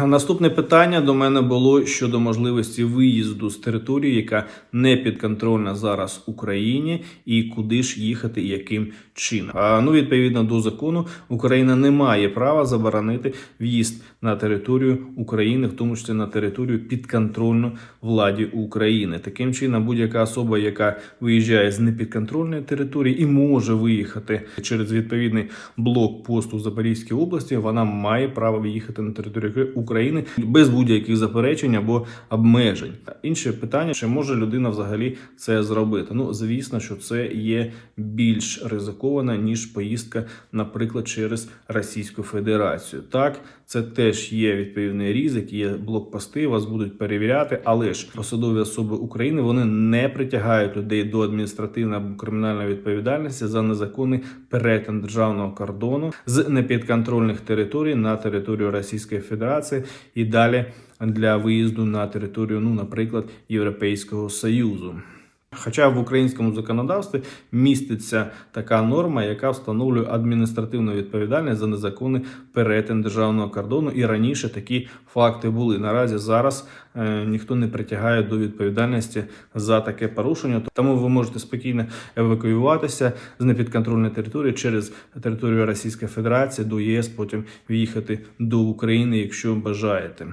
Наступне питання до мене було щодо можливості виїзду з території, яка не підконтрольна зараз Україні, і куди ж їхати і яким чином. А, ну, відповідно до закону, Україна не має права заборонити в'їзд на територію України, в тому числі на територію підконтрольну владі України. Таким чином, будь-яка особа, яка виїжджає з непідконтрольної території і може виїхати через відповідний блок посту Запорізькій області, вона має право виїхати на територію України без будь-яких заперечень або обмежень. Інше питання: чи може людина взагалі це зробити? Ну звісно, що це є більш ризиковано, ніж поїздка, наприклад, через Російську Федерацію. Так, це теж є відповідний ризик, є блокпости, вас будуть перевіряти, але ж посадові особи України вони не притягають людей до адміністративної або кримінальної відповідальності за незаконний перетин державного кордону з непідконтрольних територій на територію Російської Федерації і далі для виїзду на територію, ну, наприклад, Європейського Союзу. Хоча в українському законодавстві міститься така норма, яка встановлює адміністративну відповідальність за незаконний перетин державного кордону, і раніше такі факти були. Наразі зараз е, ніхто не притягає до відповідальності за таке порушення. Тому ви можете спокійно евакуюватися з непідконтрольної території через територію Російської Федерації до ЄС, потім в'їхати до України, якщо бажаєте.